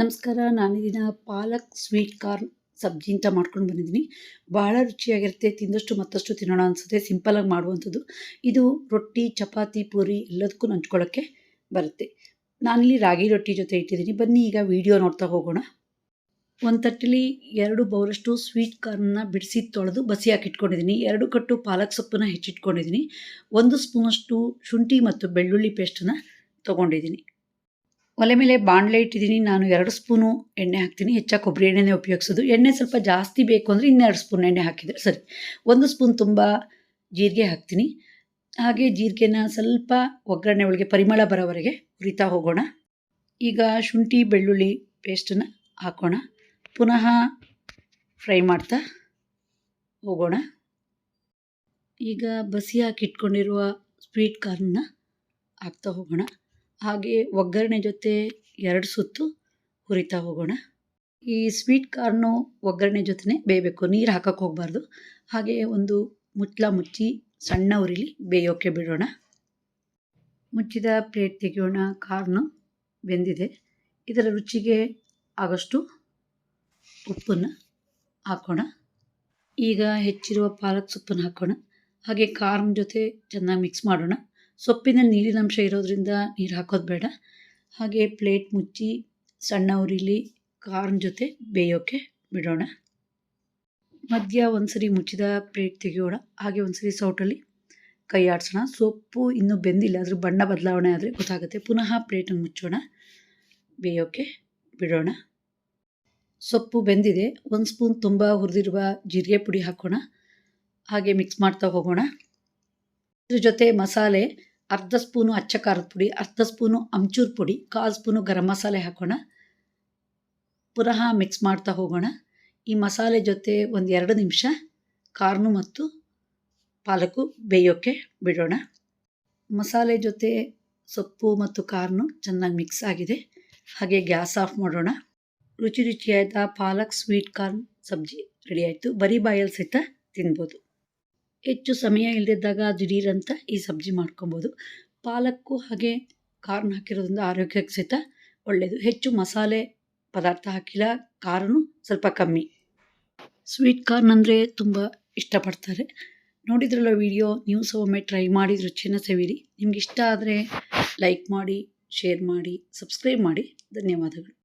ನಮಸ್ಕಾರ ನಾನು ಇದನ್ನು ಪಾಲಕ್ ಸ್ವೀಟ್ ಕಾರ್ನ್ ಸಬ್ಜಿ ಅಂತ ಮಾಡ್ಕೊಂಡು ಬಂದಿದ್ದೀನಿ. ಭಾಳ ರುಚಿಯಾಗಿರುತ್ತೆ, ತಿಂದಷ್ಟು ಮತ್ತಷ್ಟು ತಿನ್ನೋಣ ಅನಿಸುತ್ತೆ ಸಿಂಪಲಾಗಿ ಮಾಡುವಂಥದ್ದು. ಇದು ರೊಟ್ಟಿ, ಚಪಾತಿ, ಪೂರಿ ಎಲ್ಲದಕ್ಕೂ ನಂಚ್ಕೊಳ್ಳೋಕ್ಕೆ ಬರುತ್ತೆ. ನಾನಿಲ್ಲಿ ರಾಗಿ ರೊಟ್ಟಿ ಜೊತೆ ಇಟ್ಟಿದ್ದೀನಿ. ಬನ್ನಿ, ಈಗ ವಿಡಿಯೋ ನೋಡ್ತಾ ಹೋಗೋಣ. ಒಂದು ತಟ್ಟಲಿ ಎರಡು ಬೌಲಷ್ಟು ಸ್ವೀಟ್ ಕಾರ್ನ್ನ ಬಿಡಿಸಿ ತೊಳೆದು ಬಸಿ ಹಾಕಿಟ್ಕೊಂಡಿದ್ದೀನಿ. ಎರಡು ಕಟ್ಟು ಪಾಲಕ್ ಸೊಪ್ಪನ್ನ ಹೆಚ್ಚಿಟ್ಕೊಂಡಿದ್ದೀನಿ. ಒಂದು ಸ್ಪೂನಷ್ಟು ಶುಂಠಿ ಮತ್ತು ಬೆಳ್ಳುಳ್ಳಿ ಪೇಸ್ಟನ್ನು ತೊಗೊಂಡಿದ್ದೀನಿ. ಒಲೆ ಮೇಲೆ ಬಾಣಲೆ ಇಟ್ಟಿದ್ದೀನಿ, ನಾನು ಎರಡು ಸ್ಪೂನು ಎಣ್ಣೆ ಹಾಕ್ತೀನಿ. ಹೆಚ್ಚಾಗಿ ಕೊಬ್ಬರಿ ಎಣ್ಣೆನೇ ಉಪಯೋಗಿಸೋದು. ಎಣ್ಣೆ ಸ್ವಲ್ಪ ಜಾಸ್ತಿ ಬೇಕು ಅಂದರೆ ಇನ್ನೆರಡು ಸ್ಪೂನ್ ಎಣ್ಣೆ ಹಾಕಿದರೆ ಸರಿ. ಒಂದು ಸ್ಪೂನ್ ತುಂಬ ಜೀರಿಗೆ ಹಾಕ್ತೀನಿ. ಹಾಗೆ ಜೀರಿಗೆನ ಸ್ವಲ್ಪ ಒಗ್ಗರಣೆ ಒಳಗೆ ಪರಿಮಳ ಬರೋವರೆಗೆ ಹುರಿತಾ ಹೋಗೋಣ. ಈಗ ಶುಂಠಿ, ಬೆಳ್ಳುಳ್ಳಿ ಪೇಸ್ಟನ್ನು ಹಾಕೋಣ. ಪುನಃ ಫ್ರೈ ಮಾಡ್ತಾ ಹೋಗೋಣ. ಈಗ ಬಸಿ ಹಾಕಿಟ್ಕೊಂಡಿರುವ ಸ್ವೀಟ್ ಕಾರ್ನ ಹಾಕ್ತಾ ಹೋಗೋಣ. ಹಾಗೆ ಒಗ್ಗರಣೆ ಜೊತೆ ಎರಡು ಸುತ್ತು ಹುರಿತಾ ಹೋಗೋಣ. ಈ ಸ್ವೀಟ್ ಕಾರ್ನು ಒಗ್ಗರಣೆ ಜೊತೆ ಬೇಯಬೇಕು. ನೀರು ಹಾಕಕ್ಕೆ ಹೋಗಬಾರ್ದು. ಹಾಗೆ ಒಂದು ಮುಚ್ಚಲ ಮುಚ್ಚಿ ಸಣ್ಣ ಉರಿಲಿ ಬೇಯೋಕ್ಕೆ ಬಿಡೋಣ. ಮುಚ್ಚಿದ ಪ್ಲೇಟ್ ತೆಗೆಯೋಣ. ಕಾರ್ನು ಬೆಂದಿದೆ. ಇದರ ರುಚಿಗೆ ಆಗಷ್ಟು ಉಪ್ಪನ್ನು ಹಾಕೋಣ. ಈಗ ಹೆಚ್ಚಿರುವ ಪಾಲಕ್ ಸೊಪ್ಪನ್ನು ಹಾಕೋಣ. ಹಾಗೆ ಕಾರ್ನ್ ಜೊತೆ ಚೆನ್ನಾಗಿ ಮಿಕ್ಸ್ ಮಾಡೋಣ. ಸೊಪ್ಪಿನ ನೀರಿನಂಶ ಇರೋದ್ರಿಂದ ನೀರು ಹಾಕೋದು ಬೇಡ. ಹಾಗೆ ಪ್ಲೇಟ್ ಮುಚ್ಚಿ ಸಣ್ಣ ಉರಿಲಿ ಕಾರ್ನ್ ಜೊತೆ ಬೇಯೋಕ್ಕೆ ಬಿಡೋಣ. ಮಧ್ಯ ಒಂದ್ಸರಿ ಮುಚ್ಚಿದ ಪ್ಲೇಟ್ ತೆಗೆಯೋಣ. ಹಾಗೆ ಒಂದ್ಸರಿ ಸೌಟಲ್ಲಿ ಕೈ ಆಡಿಸೋಣ ಸೊಪ್ಪು ಇನ್ನೂ ಬೆಂದಿಲ್ಲ ಅದ್ರ ಬಣ್ಣ ಬದಲಾವಣೆ ಆದರೆ ಗೊತ್ತಾಗುತ್ತೆ. ಪುನಃ ಪ್ಲೇಟನ್ನು ಮುಚ್ಚೋಣ. ಬೇಯೋಕ್ಕೆ ಬಿಡೋಣ. ಸೊಪ್ಪು ಬೆಂದಿದೆ. ಒಂದು ಸ್ಪೂನ್ ತುಂಬ ಹುರಿದಿರುವ ಜೀರಿಗೆ ಪುಡಿ ಹಾಕೋಣ. ಹಾಗೆ ಮಿಕ್ಸ್ ಮಾಡ್ತಾ ಹೋಗೋಣ. ಇದ್ರ ಜೊತೆ ಮಸಾಲೆ, ಅರ್ಧ ಸ್ಪೂನು ಅಚ್ಚ ಖಾರದ ಪುಡಿ, ಅರ್ಧ ಸ್ಪೂನು ಅಮ್ಚೂರ್ ಪುಡಿ, ಕಾಲು ಸ್ಪೂನು ಗರಂ ಮಸಾಲೆ ಹಾಕೋಣ. ಪುನಃ ಮಿಕ್ಸ್ ಮಾಡ್ತಾ ಹೋಗೋಣ. ಈ ಮಸಾಲೆ ಜೊತೆ ಒಂದು ಎರಡು ನಿಮಿಷ ಕಾರ್ನು ಮತ್ತು ಪಾಲಕು ಬೇಯೋಕ್ಕೆ ಬಿಡೋಣ. ಮಸಾಲೆ ಜೊತೆ ಸೊಪ್ಪು ಮತ್ತು ಕಾರ್ನು ಚೆನ್ನಾಗಿ ಮಿಕ್ಸ್ ಆಗಿದೆ. ಹಾಗೆ ಗ್ಯಾಸ್ ಆಫ್ ಮಾಡೋಣ. ರುಚಿ ರುಚಿಯಾದ palak, sweet corn sabzi ready ಆಯಿತು. ಬರೀ ಬಾಯಲ್ಲಿ ಸಹಿತ ತಿನ್ಬೋದು. ಹೆಚ್ಚು ಸಮಯ ಇಲ್ಲದಿದ್ದಾಗ ದಿಢೀರಂತ ಈ ಸಬ್ಜಿ ಮಾಡ್ಕೊಬೋದು. ಪಾಲಕ್ಕು ಹಾಗೆ ಕಾರ್ನ್ ಹಾಕಿರೋದ್ರಿಂದ ಆರೋಗ್ಯಕ್ಕೆ ಸಹಿತ ಒಳ್ಳೆಯದು ಹೆಚ್ಚು ಮಸಾಲೆ ಪದಾರ್ಥ ಹಾಕಿಲ್ಲ ಖಾರನೂ ಸ್ವಲ್ಪ ಕಮ್ಮಿ. ಸ್ವೀಟ್ ಕಾರ್ನ್ ಅಂದರೆ ತುಂಬ ಇಷ್ಟಪಡ್ತಾರೆ. ನೋಡಿದ್ರಲ್ಲ ವಿಡಿಯೋ, ನೀವು ಸಹ ಒಮ್ಮೆ ಟ್ರೈ ಮಾಡಿ, ರುಚಿನ ಸವಿರಿ. ನಿಮ್ಗೆ ಇಷ್ಟ ಆದರೆ ಲೈಕ್ ಮಾಡಿ, ಶೇರ್ ಮಾಡಿ, ಸಬ್ಸ್ಕ್ರೈಬ್ ಮಾಡಿ. ಧನ್ಯವಾದಗಳು.